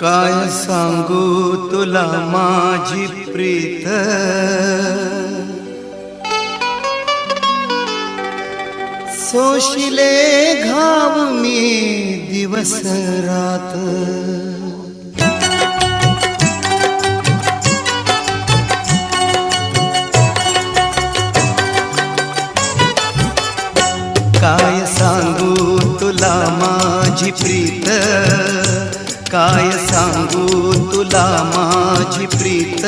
काय सांगू तुला माझी प्रीत? सोशिले घाव मी दिवस रात। काय सांगू तुला माझी प्रीत? काय सांगू तुला माझी प्रीत?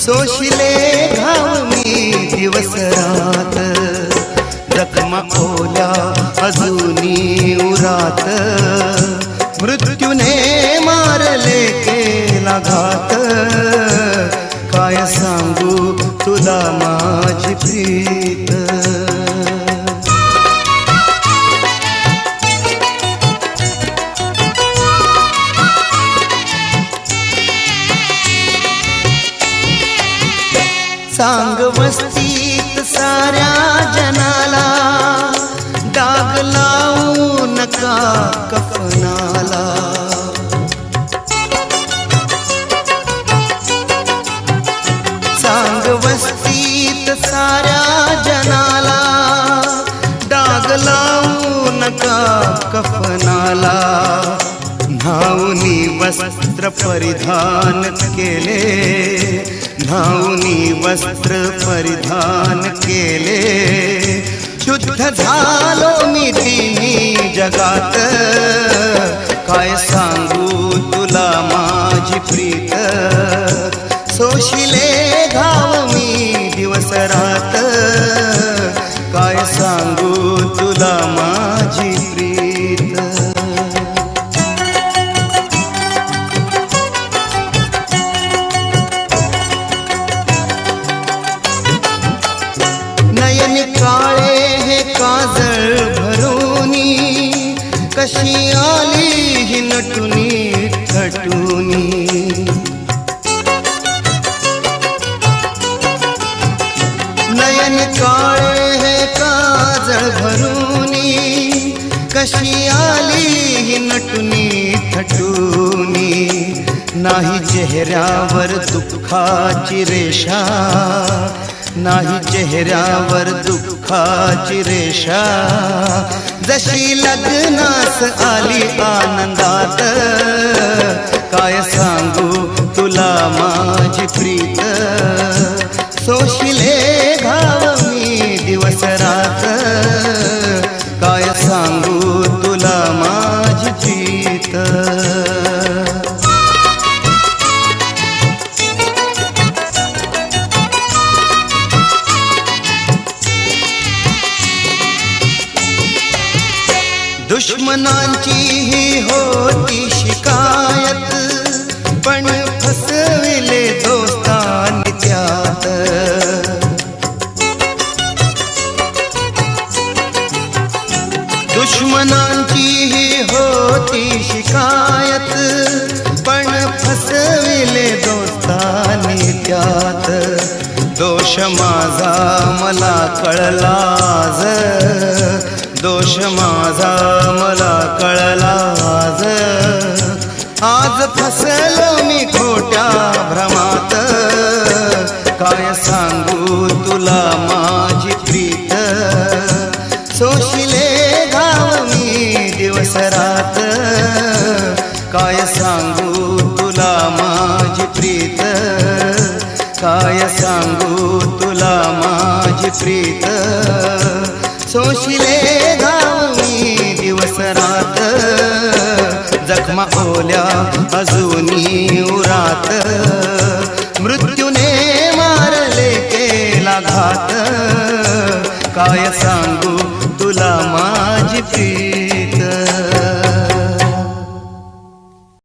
सोशिले घाव मी दिवस रात. जखमा ओल्या अजूनी उरात. मृत्यूने मारले केला घात. काय सांगू तुला माझी प्रीत? वस्तीत साऱ्या जनाला. डाग लावू नका कफनाला. सांग वस्तीत साऱ्या जनाला. डाग लावू नका कफनाला. धावनी वस्त्र परिधान केले. धावनी वस्त्र परिधान केले. शुद्ध झालो मी तिन्ही जगात. काय सांगू तुला माझी प्रीत? सोशिले घाव मी दिवस रात काय सांगू तुला माझी कशी आली ही नटुनी थटुनी नयन काळे हे काजळ भरुनी कशी आली ही नटुनी थटुनी नाही चेहऱ्यावर दुःखाची रेषा नाही चेहऱ्यावर दुःखाची रेषा. जशी लग्नास आली आनंदात काय सांगू तुला माझी प्रीत? सोशिले घाव मी दिवस रात काय सांगू तुला माझी प्रीत? दुश्मनांची ही होती शिकायत पण फसविले दोस्तांनी त्यात. दुश्मनांची ही होती शिकायत पण फसविले दोस्तांनी त्यात. दोष माझा मला कळलाज दोष माझा मला कळला आज. आज फसलो मी खोट्या भ्रमात. काय सांगू तुला माझी प्रीत? सोशिले गाव मी दिवस रात. काय सांगू तुला माझी प्रीत? काय सांगू तुला माझी प्रीत? सोशिले गावी दिवस रात. जखमा ओल्या अजूनी उरात. मृत्यूने मारले केला घात. काय सांगू